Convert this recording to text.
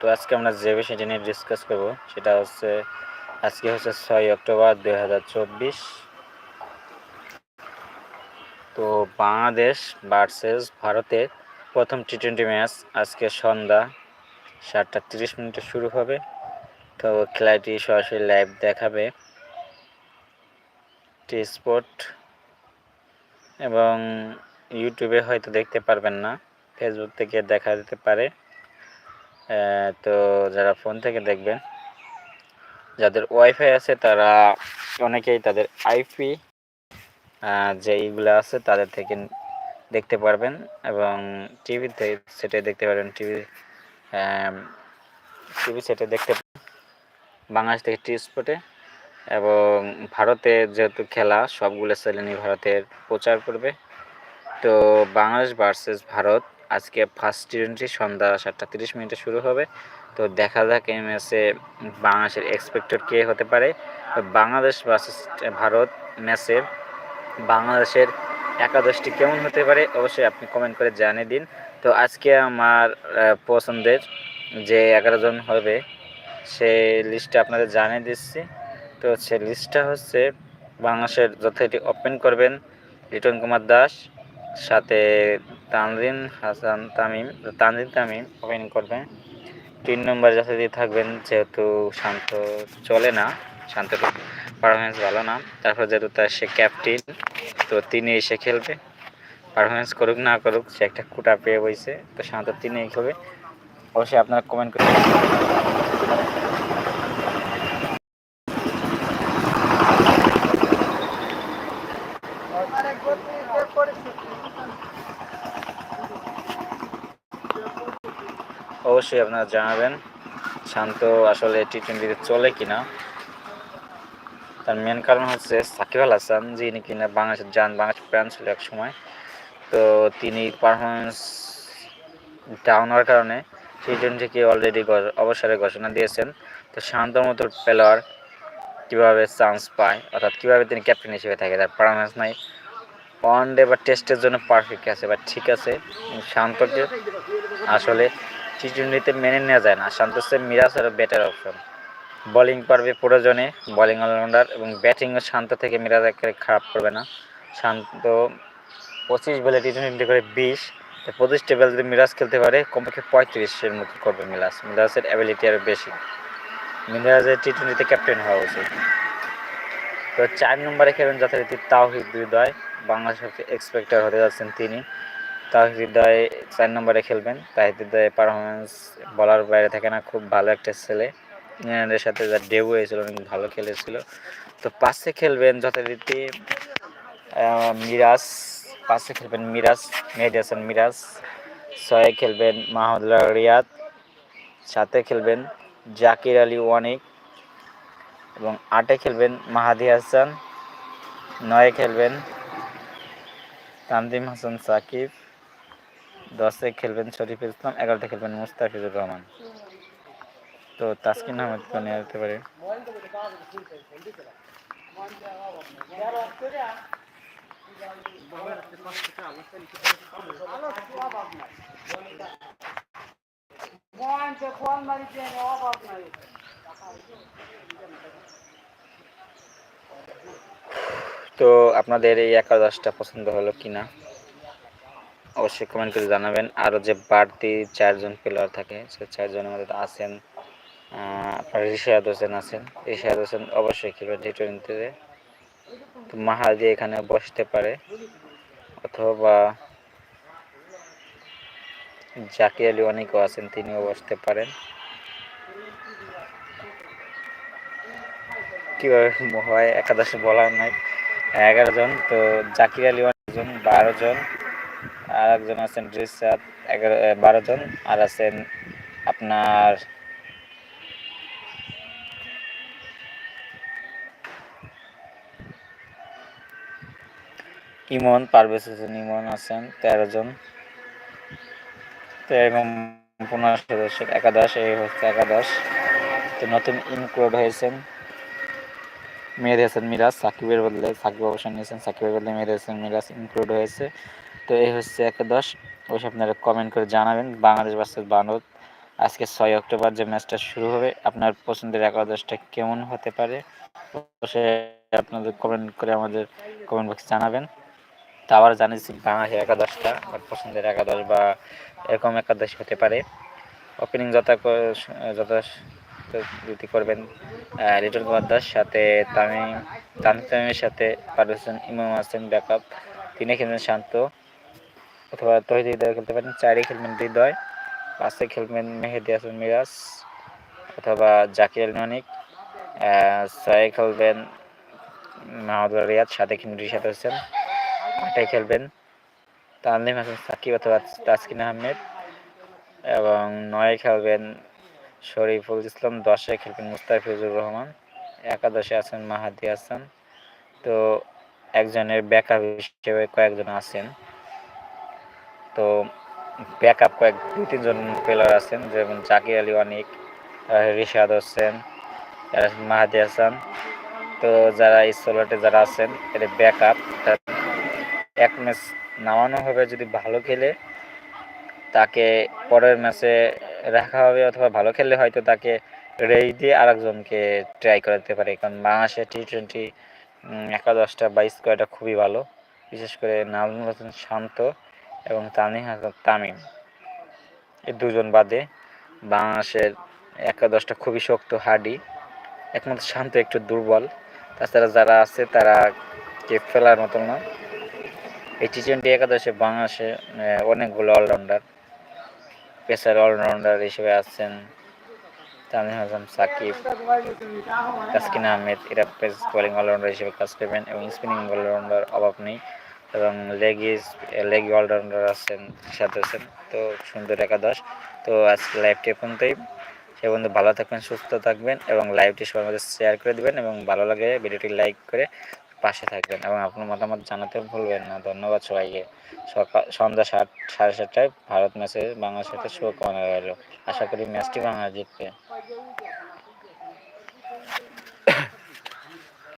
তো আজকে আমরা যে বিষয়টি নিয়ে ডিসকাস করব, সেটা হচ্ছে আজকে হচ্ছে ছয় অক্টোবর দুই হাজার চব্বিশ। তো বাংলাদেশ ভার্সেস ভারতের প্রথম টি টোয়েন্টি ম্যাচ আজকে সন্ধ্যা সাতটা তিরিশ মিনিটে শুরু হবে। তো খেলাটি সরাসরি লাইভ দেখাবে টি স্পোর্ট এবং ইউটিউবে হয়তো দেখতে পারবেন না ফেসবুক থেকে দেখা যেতে পারে। তো যারা ফোন থেকে দেখবেন, যাদের ওয়াইফাই আছে তারা অনেকেই তাদের আইপি যেইগুলো আছে তাদের থেকে দেখতে পারবেন এবং টিভিতে সেটে দেখতে পারবেন। টিভি টিভি সেটে দেখতে বাংলাদেশ থেকে টি স্পটে এবং ভারতে যেহেতু খেলা, সবগুলো চ্যানেলই ভারতের প্রচার করবে। তো বাংলাদেশ ভার্সেস ভারত আজকে ফার্স্ট টি সন্ধ্যা সাতটা তিরিশ মিনিটে শুরু হবে। তো দেখা যাক এই ম্যাচে বাংলাদেশের এক্সপেক্টেড কে হতে পারে। বাংলাদেশ ভার্সেস ভারত ম্যাচে বাংলাদেশের একাদশটি কেমন হতে পারে অবশ্যই আপনি কমেন্ট করে জানিয়ে দিন। তো আজকে আমার পছন্দের যে এগারো জন হবে, সে লিস্টটা আপনাদের জানিয়ে দিচ্ছি। তো সে লিস্টটা হচ্ছে বাংলাদেশের যথারীতি ওপেন করবেন। লিটন কুমার দাস, সাথে তানজিন হাসান তামিম তানজিন তামিম ওপেনিং করবেন তিন নম্বর যথারীতি থাকবেন যেহেতু শান্ত চলে না, শান্ত পারফরমেন্স ভালো না, তারপর যেহেতু তার সে ক্যাপ্টেন তো তিনি এসে খেলবে। পারফরমেন্স করুক না করুক, সে একটা কুটা পেয়ে বইছে, তো শান্ত তিনি খেলবে। অবশ্যই আপনারা কমেন্ট করে অবশ্যই আপনারা জানাবেন, শান্ত আসলে টি টোয়েন্টিতে চলে কিনা। তার মেন কারণ হচ্ছে সাকিব আল হাসান যিনি কিনা বাংলাদেশের যান বাংলাদেশের প্রাণ ছিল এক সময়। তো তিনি পারফরমেন্স ডাউন হওয়ার কারণে টি টোয়েন্টিকে অলরেডি অবসরের ঘোষণা দিয়েছেন। তো শান্তর মতো প্লেয়ার কীভাবে চান্স পায়, অর্থাৎ কীভাবে তিনি ক্যাপ্টেন হিসেবে থাকে, তার পারফরমেন্স নাই। ওয়ান ডে বা টেস্টের জন্য পারফেক্ট আছে বা ঠিক আছে। শান্তকে আসলে টি টোয়েন্টিতে মেনে নেওয়া যায় না। হচ্ছে মিরাজ আরও বেটার অপশন বোলিং পারবে প্রয়োজনে বোলিং অলরাউন্ডার এবং ব্যাটিংও শান্ত থেকে মিরাজ একেবারে খারাপ করবে না। শান্ত পঁচিশ বলে টি টোয়েন্টি করে বিশ। পঁচিশ টেবিল যদি মিরাজ খেলতে পারে, কমপক্ষে পঁয়ত্রিশের মতো করবে মিরাজ। মিরাজের অ্যাবিলিটি আরও বেশি। মিরাজের টি টোয়েন্টিতে ক্যাপ্টেন হওয়া উচিত। তো চার নম্বরে খেলবেন যথারীতি তাওহিদ হৃদয় বাংলাদেশের এক্সপেক্টার হতে যাচ্ছেন তিনি। তাহিদ চার নম্বরে খেলবেন। তাহিদ হৃদয় পারফরমেন্স বলার বাইরে থাকে না, খুব ভালো একটা ছেলে। ইংল্যান্ডের সাথে যা ডেবু হয়েছিল, অনেক ভালো খেলেছিল। তো পাশে খেলবেন যথারীতি মিরাজ। পাশে খেলবেন মিরাজ, মেহেদি হাসান মিরাজ। ছয়ে খেলবেন মাহমুদুল্লাহ রিয়াদ সাথে খেলবেন জাকির আলী ওয়ানিক। এবং আটে খেলবেন মাহাদি হাসান। নয়ে খেলবেন তানজিম হাসান সাকিব। দশে খেলবেন শরীফ ইসলাম, এগারোতে খেলবেন মুস্তাফিজুর রহমান। তো তাসকিন আহমেদ কেউ নেওয়া যেতে পারে। তো আপনাদের এই একাদশটা পছন্দ হলো কি না অবশ্যই কমেন্ট করে জানাবেন। আরও যে বাড়তি চারজন প্লেয়ার থাকে, সে চারজনের মধ্যে আছেন আপনার রিশাদ হোসেন আছেন। রিশাদ হোসেন অবশ্যই খেলবেন টি টোয়েন্টিতে তো। মাহাদি এখানে বসতে পারে, অথবা জাকি আলী অনেকও আছেন, তিনিও বসতে পারেন। কীভাবে হয়, একাদশে বলার নাই। এগারো জন, তো জাকির আলী জন বারো জন। আর একজন আছেন রিসাদ এগারো বারো জন। আর আছেন আপনার ইমন, পারভেজ হোসেন ইমন আছেন, তেরো জন। তো এরকম পনেরো সদস্যের একাদশ, এই হচ্ছে একাদশ। তো নতুন ইনক্লুড হয়েছেন মেহেদি হাসান মিরাজ, সাকিবের বদলে সাকিব অবসর নিয়েছেন, সাকিবের বদলে মেহেদি হাসান মিরাজ ইনক্লুড হয়েছে। তো এই হচ্ছে একাদশ। অবশ্যই আপনারা কমেন্ট করে জানাবেন। বাংলাদেশ ভার্সেস ভারত। আজকে ছয় অক্টোবর যে ম্যাচটা শুরু হবে, আপনার পছন্দের একাদশটা কেমন হতে পারে? অবশ্যই আপনাদের কমেন্ট করে আমাদের কমেন্ট বক্সে জানাবেন। তা আবার জানিয়েছি বাংলাদেশের একাদশটা আমার পছন্দের একাদশ বা এরকম একাদশ হতে পারে। ওপেনিং যথা যথারীতি করবেন লিটন কুমার দাস সাথে তামিম তামিম তামিমের সাথে পারভেজ ইমাম হাসান, ব্যাকআপ। তিনি খেলবেন শান্ত। অথবা তহিদ হৃদয় খেলতে পারেন। চারে খেলবেন হৃদয়, পাশে খেলবেন মেহেদি হাসান মিরাজ অথবা জাকির মানিক। ছয়ে খেলবেন মাহমুদুল রিয়াদ, সাথে খেলবেন রিশাদ হোসেন। আটে খেলবেন তানলিম হাসান, সাকিব অথবা তাসকিন আহমেদ। এবং নয়ে খেলবেন শরীফুল ইসলাম, দশে খেলবেন মুস্তাফিজুর রহমান। একাদশে আছেন মাহাদি হাসান। তো একজনের ব্যাকআপ হিসেবে কয়েকজন আছেন। তো ব্যাকআপ কয়েক, দুই, তিনজন প্লেয়ার আছেন, যেমন জাকির আলী অনিক রিশাদ হোসেন মাহাদি হাসান। তো যারা এই সোলোটে যারা আছেন, এদের ব্যাকআপ এক ম্যাচ নামানো হবে যদি ভালো খেলে, তাকে পরের ম্যাচে রাখা হবে অথবা ভালো খেললে হয়তো তাকে রেই দিয়ে আরেকজনকে ট্রাই করাতে পারে। কারণ বাংলাদেশের টি টোয়েন্টি একাদশটা বা স্কোয়াডটা খুবই ভালো। বিশেষ করে নাজমুল হোসেন শান্ত। এবং তানিম হাসান তামিম। এই দুজন বাদে বাংলাদেশের একাদশটা খুবই শক্ত হাডি একমাত্র শান্ত, একটু দুর্বল। তাছাড়া যারা আছে, তারা কে ফেলার মতো না। এই টি টোয়েন্টি একাদশে বাংলাদেশে অনেকগুলো অলরাউন্ডার পেসার অলরাউন্ডার হিসেবে আছেন তামিম হাসান, সাকিব, তাসকিন আহমেদ। এরা পেস বোলিং অলরাউন্ডার হিসেবে কাজ করবেন এবং স্পিনিং অলরাউন্ডার অভাব নেই। এবং লেগিস লেগ অলরাউন্ডার আছেন, সাথে আছেন, তো সুন্দর একাদশ। তো আজকে লাইভটি পর্যন্তই। সে বন্ধু ভালো থাকবেন, সুস্থ থাকবেন এবং লাইভটি সবার মধ্যে শেয়ার করে দেবেন এবং ভালো লাগে ভিডিওটি লাইক করে পাশে থাকবেন এবং আপনার মতামত জানাতে ভুলবেন না। ধন্যবাদ সবাইকে। সকাল সন্ধ্যা সাত, সাড়ে সাতটায় ভারত ম্যাচে বাংলাদেশের সাথে শুভকামনা রইল। আশা করি ম্যাচটি বাংলা জিতবে।